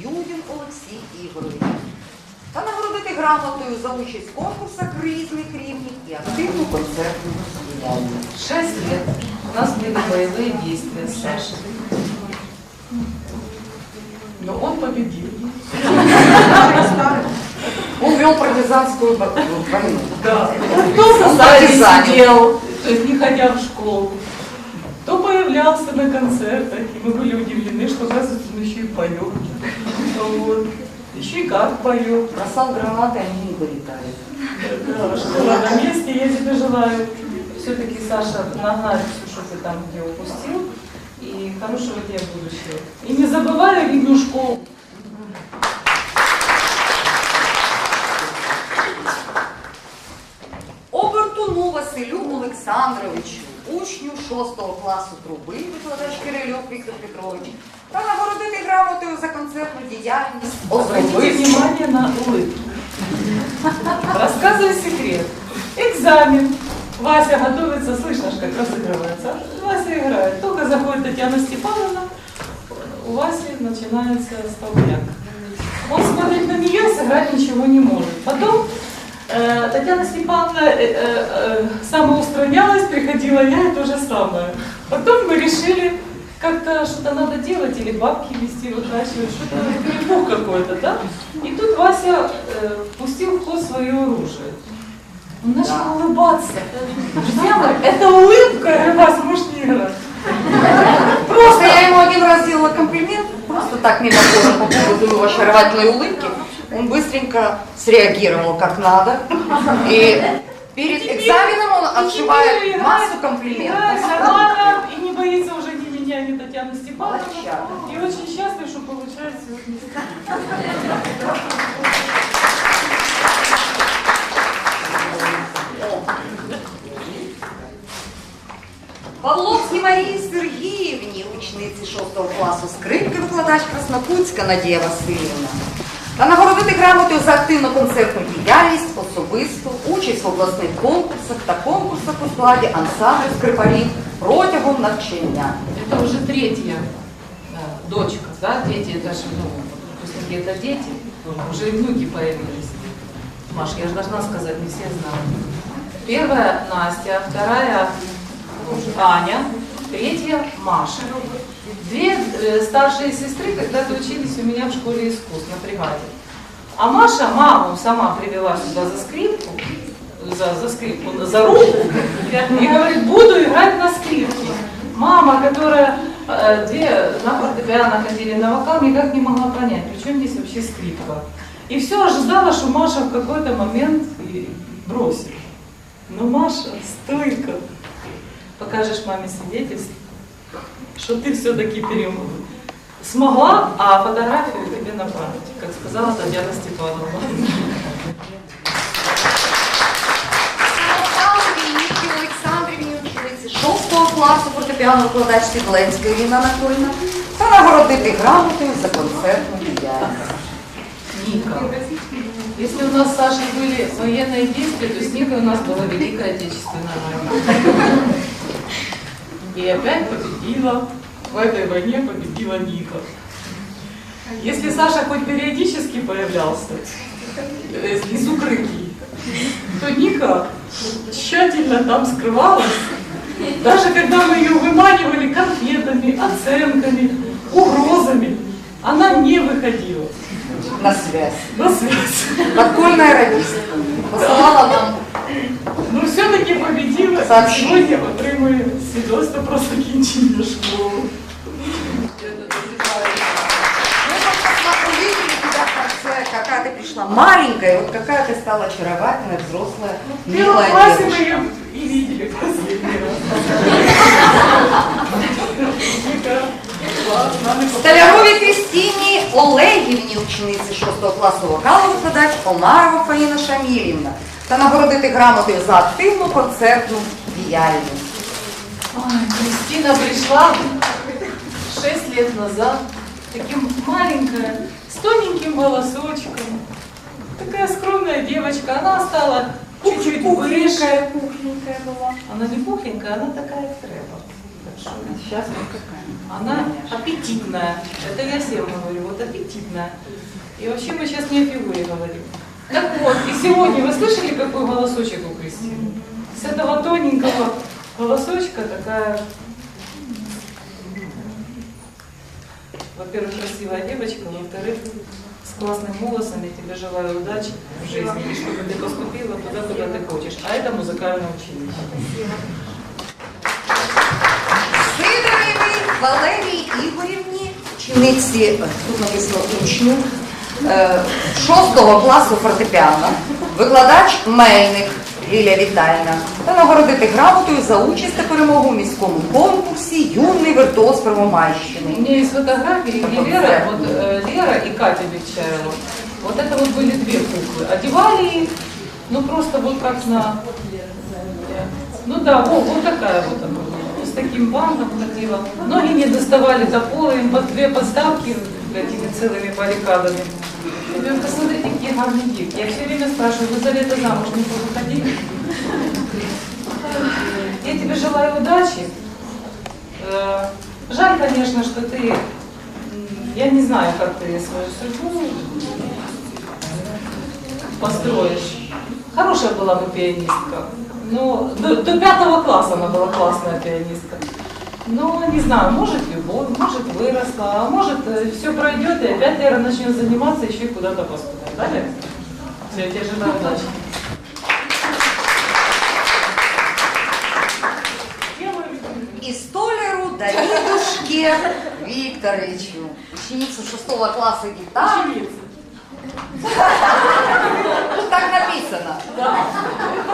Юдін Олексій Ігорович. Та нагородити грамотою за участь в конкурсах різних рівнів і активну концертну діяльність. Шесть лет у нас были боевые действия с Сашей. Но он победил. Он вел партизанскую бо- войну. Да. Он Он сидел, то есть не ходя в школу, появлялся на концертах, и мы были удивлены, что, оказывается, он еще и поет. Вот. Еще и как поет. Бросал гранаты, они не вылетали. Да, школа на месте. Я тебе желаю все-таки, Саша, нагнать все, что ты там где упустил. И хорошего тебе будущего. И не забывай рідну школу. Обертуну Василю Олександровичу, учню 6 класу труби, викладач Кирилюк Віктор Петрович, та нагородити грамотою за концертну діяльність Обратите особисто. внимание на улыбку. Рассказывай секрет. Экзамен. Вася готовится, слышно, ж, как разыгрывается. Вася играет. Только заходит Татьяна Степановна, у Васи начинается столбняк. Он смотрит на нее, сыграть ничего не может. Потом э, Татьяна Степановна э, э, э, самоустранялась, приходила я и то же самое. Потом мы решили, как-то что-то надо делать, или бабки вести, выкачивать, что-то перепух какой-то, да? И тут Вася э, пустил в ход свое оружие. Он начал Да. улыбаться. Друзья мои, это улыбка, Вася, играть. Просто я ему один раз сделала комплимент, просто так мимоходом по поводу его очаровательной улыбки Он быстренько среагировал как надо. И перед экзаменом он Теперь отшивает массу играет комплиментов. нормально, и не боится уже ни меня, ни Татьяны Степановны. Молодчага. И очень счастлив, что получается сегодня. Павловській Марії Сергіївні, учениці 6 класу скрипки, викладач Краснокутська Надія Васильівна. Та нагородити грамотою за активну концертну діяльність, особисту, участь в обласних конкурсах та конкурсах у складі ансамблю скрипарів протягом навчання. Это уже третья да, дочка, да, дети, это же, ну, выпускники это дети, уже и внуки появились. Маш, я же должна сказать, не все знают. Первая Настя, вторая Аня, третья Маша. Две э, старшие сестры когда-то учились у меня в школе искусств на бригаде. А Маша маму сама привела сюда за скрипку, за, за скрипку, за руку, и говорит, буду играть на скрипке. Мама, которая э, две на фортепиано ходили на вокал, никак не могла понять, при чем здесь вообще скрипка. И все ожидала, что Маша в какой-то момент бросит. Но Маша стойко. Покажешь маме свидетельство, что ты все-таки перем... смогла, а фотографию тебе на память, как сказала Татьяна Степановна. Олександрі Нікі Олександрівні, учениці 6 класу фортепіано викладач Світленська Ірина Анатольевна та нагородити грамотою за концертну діяльність. Ника. Если у нас с Сашей были военные действия, то с Никой у нас была Великая Отечественная война. И опять победила, в этой войне победила Ника. Если Саша хоть периодически появлялся э, из укрытий, то Ника тщательно там скрывалась. Даже когда мы ее выманивали конфетами, оценками, угрозами, она не выходила На связь. на связь. Подпольная радистка. Посылала нам Ну все-таки победила. Сообщение. Сегодня отримує свідоцтво про закінчення школи. Мы просто увидели тебя в конце, какая ты пришла маленькая, вот какая ты стала очаровательная, взрослая, В первом милая классе мы девушка. ее и видели последний раз. Ника, класс, нами Столяровій Кристині Олегівні, учениці 6 класу вокалу викладач Омарова Фаїна Шамілівна та нагородити грамотою за активну концертну діяльність. Ой, Кристина пришла 6 лет назад, таким маленькая, с тоненьким голосочком. Такая скромная девочка, она стала чуть-чуть выше. пухленькая была. Она не пухленькая, она такая треба. Сейчас вот какая. Она аппетитная. Это я всем говорю, вот аппетитная. И вообще мы сейчас не о фигуре говорим. Так вот, и сегодня вы слышали, какой голосочек у Кристины? С этого тоненького голосочка такая, во-первых, красивая девочка, во-вторых, с классным голосом. Я тебе желаю удачи в жизни, и чтобы ты поступила туда, куда ты хочешь. А это музыкальное училище. Сидорівій Валерії Ігорівні, учениці, е, тут написано учню, е, 6 класу фортепіано, викладач Мельник Лілія Вітальна, та нагородити грамотою за участь та перемогу у міському конкурсі Юний віртуоз У Первомайщини. меня есть фотографии, где Лера, вот э, Лера и Катя Бекчаева. Вот это вот были две куклы. Одевали их, ну просто вот как на... Ну да, вот, вот такая вот она была. С таким бантом ходила. Ноги не доставали до пола, им под две подставки этими целыми баррикадами. Я говорю, посмотрите, гарные девки. Я все время спрашиваю, вы за лето замуж не выходили? Я тебе желаю удачи. Э, Жаль, конечно, что ты, я не знаю, как ты свою судьбу построишь. Хорошая была бы пианистка. Но до, до пятого класса она была классная пианистка. Но не знаю, может любовь, может выросла, а может все пройдет и опять Лера начнет заниматься, еще куда-то поступать. Да, Лера? Все, я тебе желаю удачи. І столяру Давидушке Вікторовичу, ученицю 6 класу гітар. Так написано.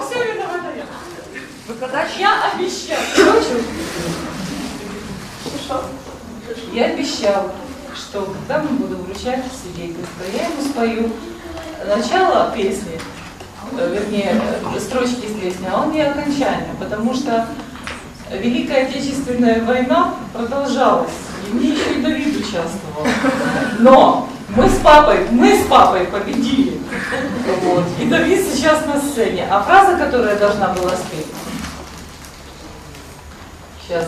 Все виновата я. Викладач Я обещал. Короче, я обещал, что когда мы буду вручать свидетельство, я ему спою начало песни, э, вернее, э, строчки из песни, а он не окончание, потому что Великая Отечественная война продолжалась, и мне еще и Давид участвовал. Но мы с папой, мы с папой победили. Вот. И Давид сейчас на сцене. А фраза, которую я должна была спеть, Сейчас.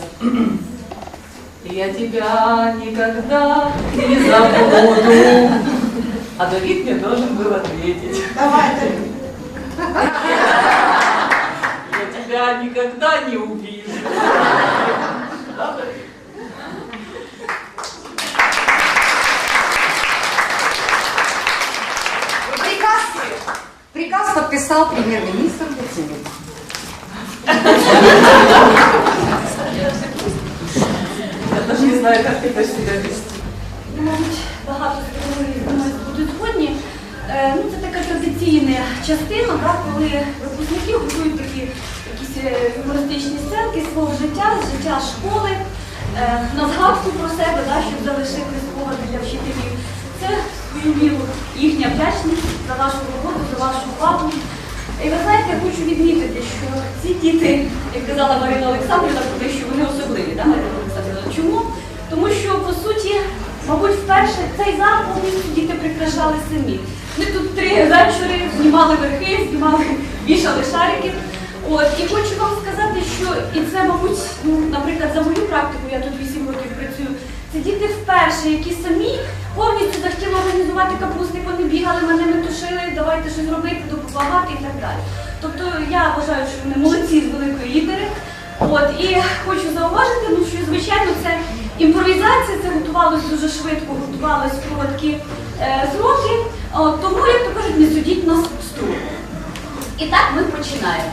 Я тебя никогда не забуду. А Давид мне должен был ответить. Давай, Давид. Я тебя никогда не увижу. Да, Давид? Приказ, приказ подписал премьер-министр Яценюк. Знаю, как это себя вести. Ну, Мабуть, багато думаю, будуть згодні. Е, Ну, це така традиційна частина, да, коли випускники готують такі якісь е, юмористичні сценки свого життя, життя школи, е, на згадку про себе, да, щоб залишити спогади для вчителів. Це свою міру їхня вдячність за вашу роботу, за вашу увагу. І ви знаєте, я хочу відмітити, що ці діти, як казала Марина Олександрівна, про те, що вони особливі, да, Марина Олександрівна? Чому? Тому що, по суті, вперше цей повністю діти прикрашали самі. Ми тут три вечори знімали верхи, знімали, вішали шарики. От, і хочу вам сказати, що і це, мабуть, ну, наприклад, за мою практику, я тут 8 років працюю, це діти вперше, які самі повністю захотіли організувати капустник, вони бігали, мене метушили, давайте щось робити, допомагати і так далі. Тобто я вважаю, що вони молодці з великої літери. От, і хочу зауважити, ну, що звичайно це імпровізація, це готувалось дуже швидко, готувалось в короткі е, сроки. От, тому, як то кажуть, не судіть нас стру. І так ми починаємо.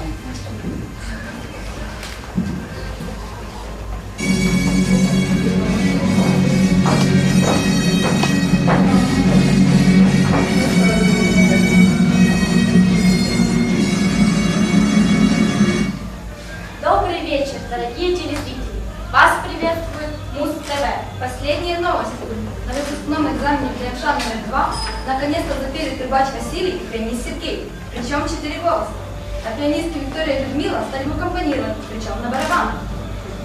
Наконец-то запели трубач Василий и пианист Сергей, причем четыре голоса. А пианистки Виктория и Людмила стали аккомпанировать, причем на барабанах.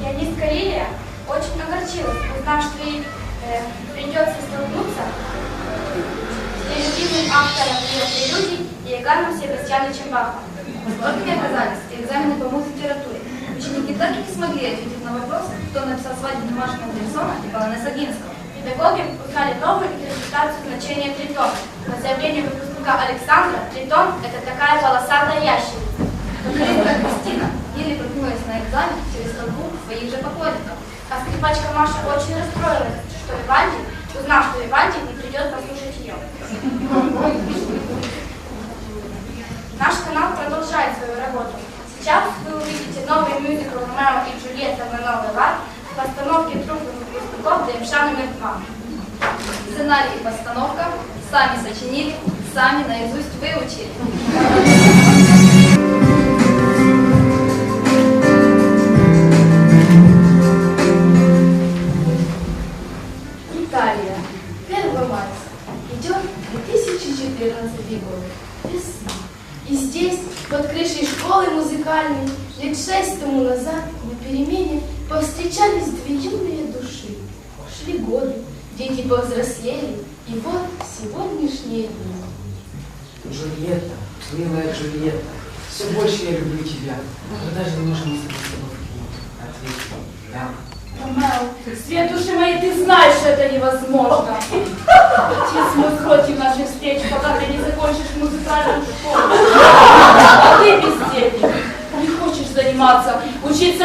Пианистка Лилия очень огорчилась, узнав, что ей э, придется столкнуться с нелюбимым автором ее прелюдий Иоганном Себастьяновичем Бахом. Сложными оказались экзамены по муз-литературе. Ученики так и не смогли ответить на вопрос, кто написал свадебную марш Мендельсона и полонез Огинского. Педагоги узнали новую интерпретацию значения тритона. По заявлению выпускника Александра, тритон – это такая полосатая ящерица. Кокоринка Кристина еле прыгнулась на экзамен через толпу своих же поклонников. А скрипачка Маша очень расстроилась, что Вивальди, узнав, что Вивальди не придет послушать ее. Наш канал продолжает свою работу. Сейчас вы увидите новый мюзикл «Ромео и Джульетта» на новый лад в постановке трупных выпускников ДМШ номер 2. Сценарий и постановка сами сочинили, сами наизусть выучили.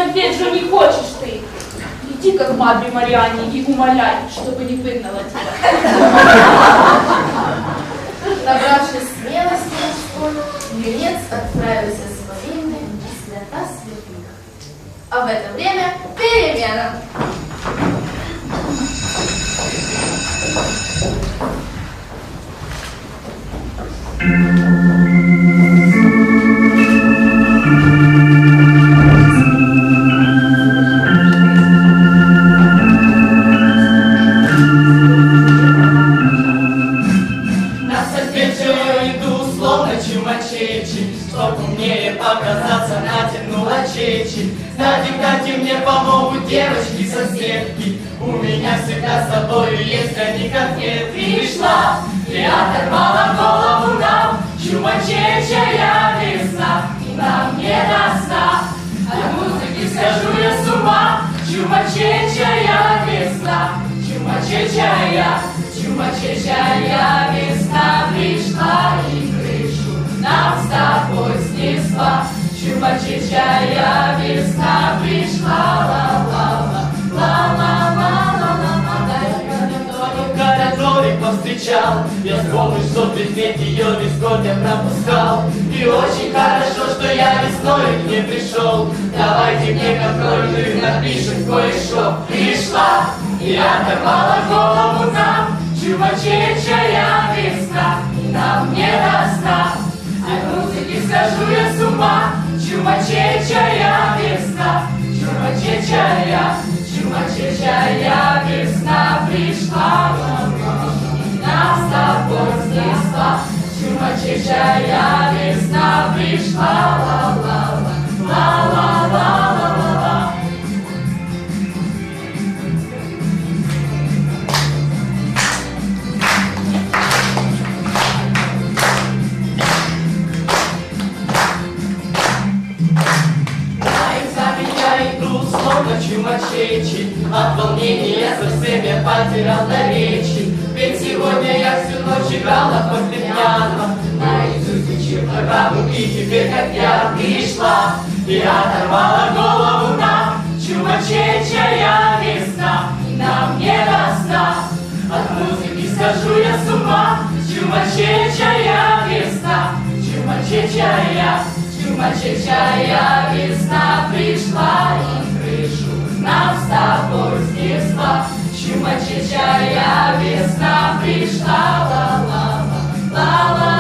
Учиться петь же не хочешь ты. Иди как Мадре Мариане и умоляй, чтобы не выгнала тебя. Набравшись смелости мужской, юнец отправился с повинной в свята святых. А в это время перемена. На Пришла и оторвала голову нам Чумачечая весна, и нам не до сна От я с ума Чумачечая весна, чумачечая Чумачечая весна пришла и крышу нам с тобой снесла. Чумачечая весна пришла, ла-ла-ла, повстречал, я скромный, что предмет ее год я пропускал. И очень хорошо, что я весной к ней пришел. Давайте мне контрольную напишем кое-что. Пришла и оторвала голову нам, Чувачечая весна, нам не до сна. От музыки схожу я с ума, Чумачечая весна, чумачечая, чумачечая весна пришла, нас с тобой снесла. Чумачечая весна пришла, ла-ла-ла, Чумачечая Чумачечая весна пришла и крышу нам с тобой снесла. Чумачечая весна пришла, ла-ла-ла, ла-ла-ла-ла-ла-ла.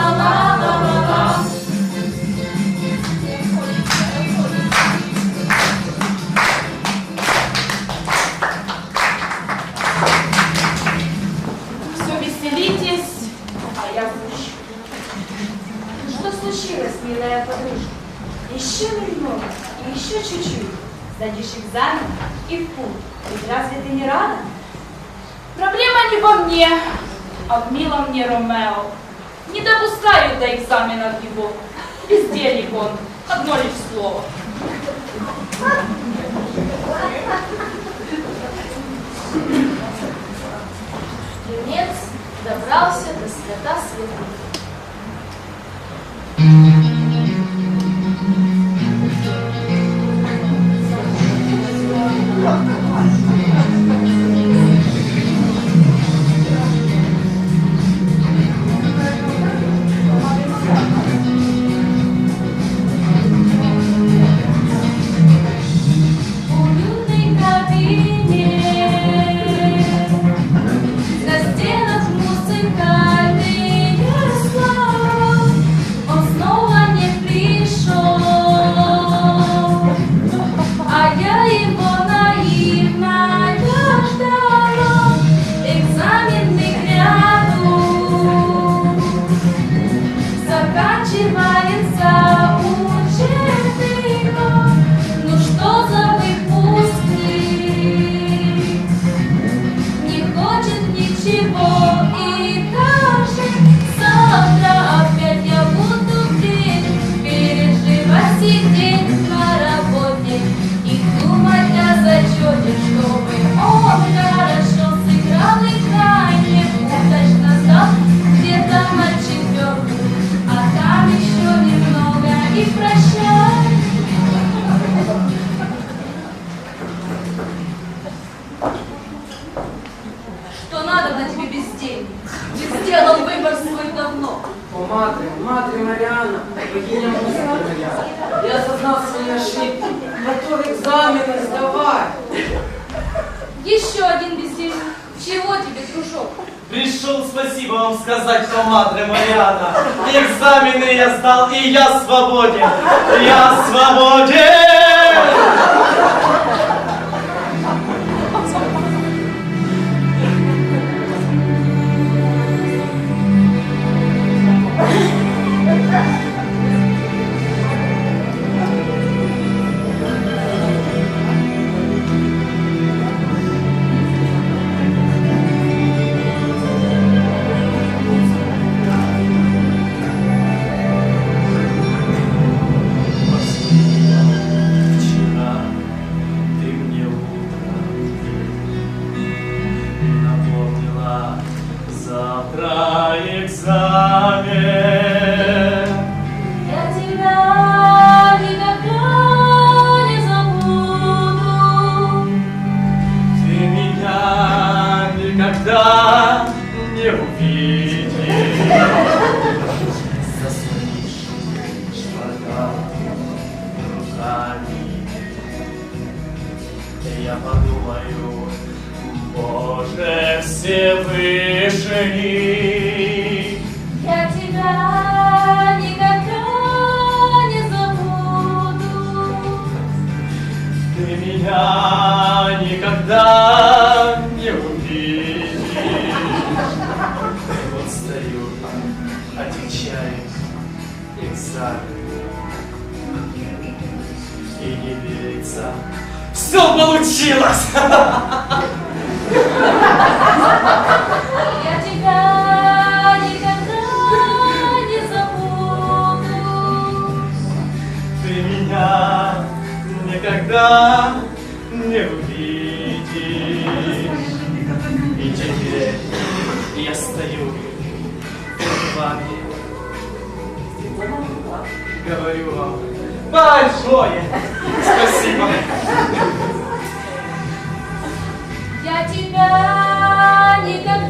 милая подружка. Еще немного, еще чуть-чуть. Сдадишь экзамен и в путь. Ведь разве ты не рада? Проблема не во мне, а в милом мне Ромео. Не допускаю до экзамена его. Бездельник он, одно лишь слово. Юнец добрался до света света. я свободен. прощаюсь экзамен и не верится. Все получилось! Я тебя никогда не забуду. Ты меня никогда Большое! Спасибо! Я тебя никогда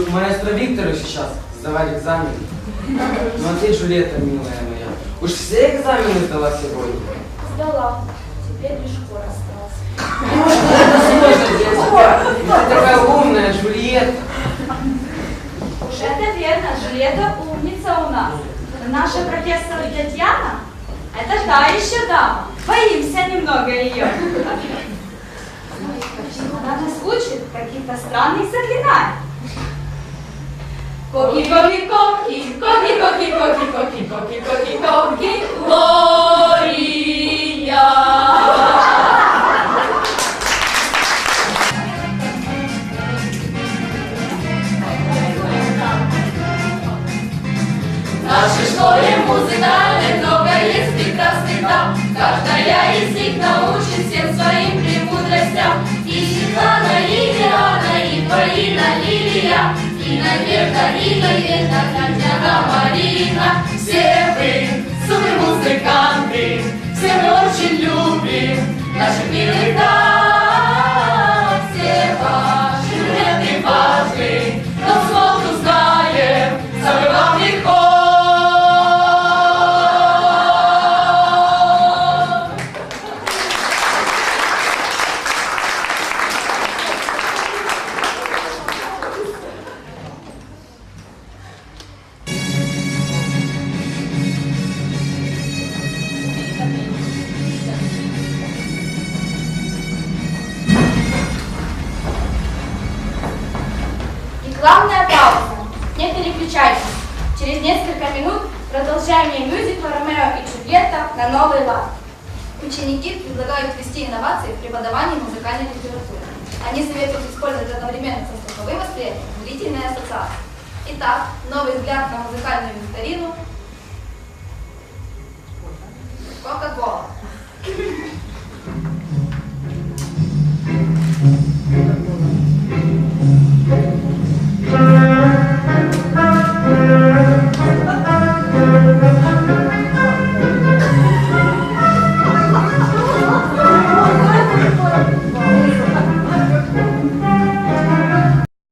к маэстро Виктору сейчас сдавать экзамен. Ну а ты, Джульетта, милая моя, уж все экзамены сдала сегодня. Сдала. Теперь лишь хор остался. Ведь Ты такая умная, Джульетта. Уж это верно, Жилета умница у нас. Наша профессор Татьяна, это та еще дама. Боимся немного ее. Она нас учит каких-то странных заклинаний. Коки, коки, Глория. В нашей школе музыкальной много есть прекрасных дам. Каждая из них научит всем своим премудростям. И Светлана, и Диана, и Полина, Лилия, Надежда, и Надежда, Татьяна, Марина. Все вы супер музыканты, Через несколько минут продолжение мюзикла «Ромео и Джульетта» на новый лад. Ученики предлагают ввести инновации в преподавании музыкальной литературы. Они советуют использовать одновременно со слуховым восприятием зрительные ассоциации. Итак, новый взгляд на музыкальную викторину Coca-Cola.